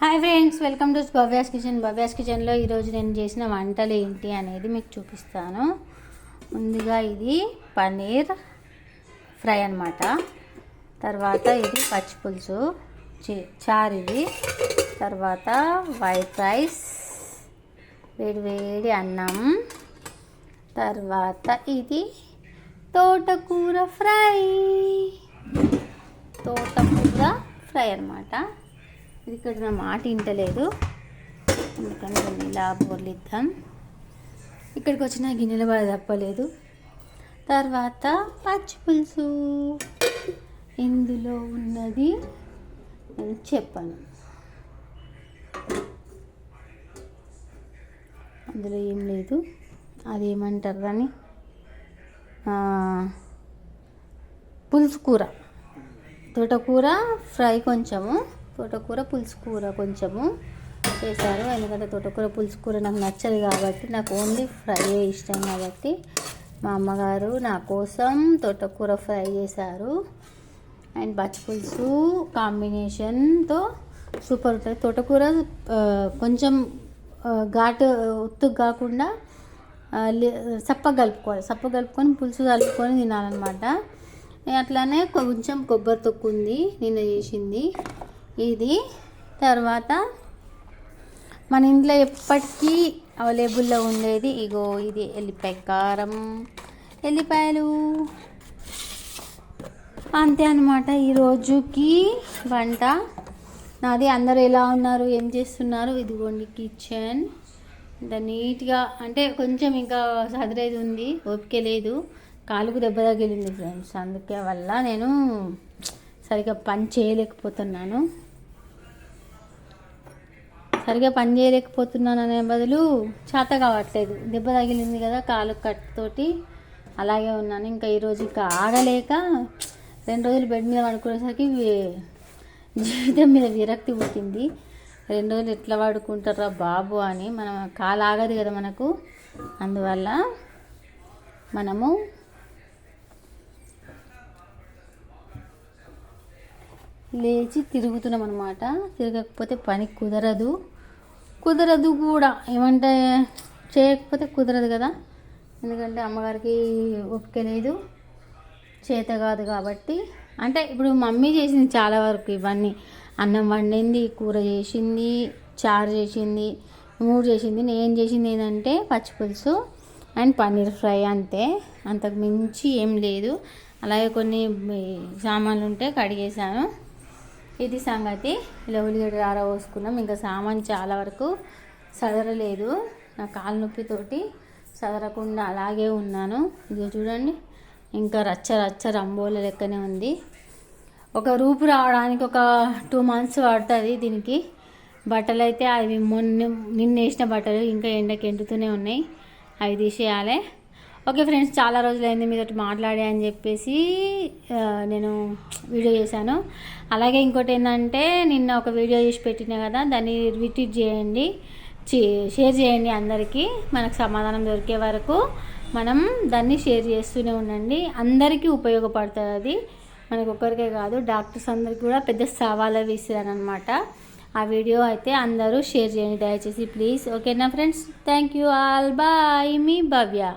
Hi friends welcome to Bhavya's kitchen Bhavya's కిచెన్లో ఈరోజు నేను చేసిన వంటలు ఏంటి అనేది మీకు చూపిస్తాను. ముందుగా ఇది పన్నీర్ ఫ్రై అన్నమాట. తర్వాత ఇది పచ్చి పులుసు చారు ఇది తర్వాత వైట్ రైస్ వేడి వేడి అన్నం. తర్వాత ఇది తోటకూర ఫ్రై. తోటకూర ఫ్రై అన్నమాట. ఇది ఇక్కడ నా మాట వింటలేదు. అందుకని కొన్ని ఇలా బోర్లిద్దాం. ఇక్కడికి వచ్చిన గిన్నెల బాధ తప్పలేదు. తర్వాత పచ్చి పులుసు. ఇందులో ఉన్నది నేను చెప్పాను. అందులో ఏం లేదు. అది ఏమంటారు కానీ పులుసు కూర. తోటకూర ఫ్రై కొంచెము. తోటకూర పులుసు కూర కొంచెము చేశారు. ఎందుకంటే తోటకూర పులుసు కూర నాకు నచ్చదు కాబట్టి నాకు ఓన్లీ ఫ్రై ఇష్టం కాబట్టి మా అమ్మగారు నా కోసం తోటకూర ఫ్రై చేశారు. అండ్ పచ్చి పులుసు కాంబినేషన్తో సూపర్ ఉంటుంది. తోటకూర కొంచెం ఘాటు ఉత్తు కాకుండా లే- సప్ప కలుపుకోవాలి. సప్ప కలుపుకొని పులుసు కలుపుకొని తినాలన్నమాట. అట్లానే కొంచెం కొబ్బరి తొక్కు ఉంది. నిన్న చేసింది. ఇది. తర్వాత మన ఇంట్లో ఎప్పటికీ అవైలబుల్లో ఉండేది ఇగో ఇది ఎల్లిపాయ కారం ఎల్లిపాయలు. అంతే అనమాట ఈరోజుకి వంట. నాది అందరూ ఎలా ఉన్నారు ఏం చేస్తున్నారు? ఇదిగోండి కిచెన్. ఇంత నీట్గా అంటే కొంచెం ఇంకా సదిరేది ఉంది ఓపిక లేదు. కాలుకు దెబ్బ తగిలింది ఫ్రెండ్స్. అందుకే వల్ల నేను సరిగా పని చేయలేకపోతున్నాను. సరిగా పని చేయలేకపోతున్నాను అనే బదులు చేత కావట్లేదు. దెబ్బ తగిలింది కదా కాలు కట్టుతోటి అలాగే ఉన్నాను. ఇంకా ఈరోజు ఇంకా ఆగలేక రెండు రోజులు బెడ్ మీద పడుకునేసరికి జీవితం మీద విరక్తి పుట్టింది. రెండు రోజులు ఎట్లా పడుకుంటారా బాబు అని మనం కాలు ఆగదు కదా మనకు. అందువల్ల మనము లేచి తిరుగుతున్నాం అనమాట తిరగకపోతే పని కుదరదు. కుదరదు కూడా. ఏమంటే చేయకపోతే కుదరదు కదా. ఎందుకంటే అమ్మగారికి ఓపిక లేదు. చేత కాదు కాబట్టి. అంటే ఇప్పుడు మమ్మీ చేసింది చాలా వరకు ఇవన్నీ. అన్నం వండింది కూర చేసింది చారు చేసింది మూడు చేసింది నేను చేసింది ఏంటంటే పచ్చి పులుసు అండ్ పన్నీర్ ఫ్రై అంతే. అంతకు మించి ఏం లేదు. అలాగే కొన్ని సామాన్లు ఉంటే కడిగేసాను ఇది సంగతి. ఇలా ఉల్లిగడ్డ రార పోసుకున్నాం ఇంకా సామాన్ చాలా వరకు సదరలేదు. నా కాలు నొప్పితోటి సదరకుండా అలాగే ఉన్నాను. ఇది చూడండి. ఇంకా రచ్చ రచ్చ రంబోల లెక్కనే ఉంది. ఒక రూపు రావడానికి ఒక టూ మంత్స్ పడుతుంది దీనికి. బట్టలు అయితే అవి మొన్న నిన్న వేసిన బట్టలు ఇంకా ఎండకి ఎండుతూనే ఉన్నాయి. అవి తీసేయాలి. ఓకే ఫ్రెండ్స్ చాలా రోజులైంది మీతో మాట్లాడే అని చెప్పేసి నేను వీడియో చేశాను. అలాగే ఇంకోటి ఏంటంటే నిన్న ఒక వీడియో చేసి పెట్టినా కదా దాన్ని రిట్వీట్ చేయండి. చే- షేర్ చేయండి అందరికీ. మనకు సమాధానం దొరికే వరకు మనం దాన్ని షేర్ చేస్తూనే ఉండండి. అందరికీ ఉపయోగపడుతుంది అది. మనకు ఒక్కరికే కాదు డాక్టర్స్ అందరికి కూడా పెద్ద సవాలు విసిరానమాట ఆ వీడియో అయితే అందరూ షేర్ చేయండి దయచేసి ప్లీజ్. ఓకేనా friends? Thank you all. Bye. Me Bhavya.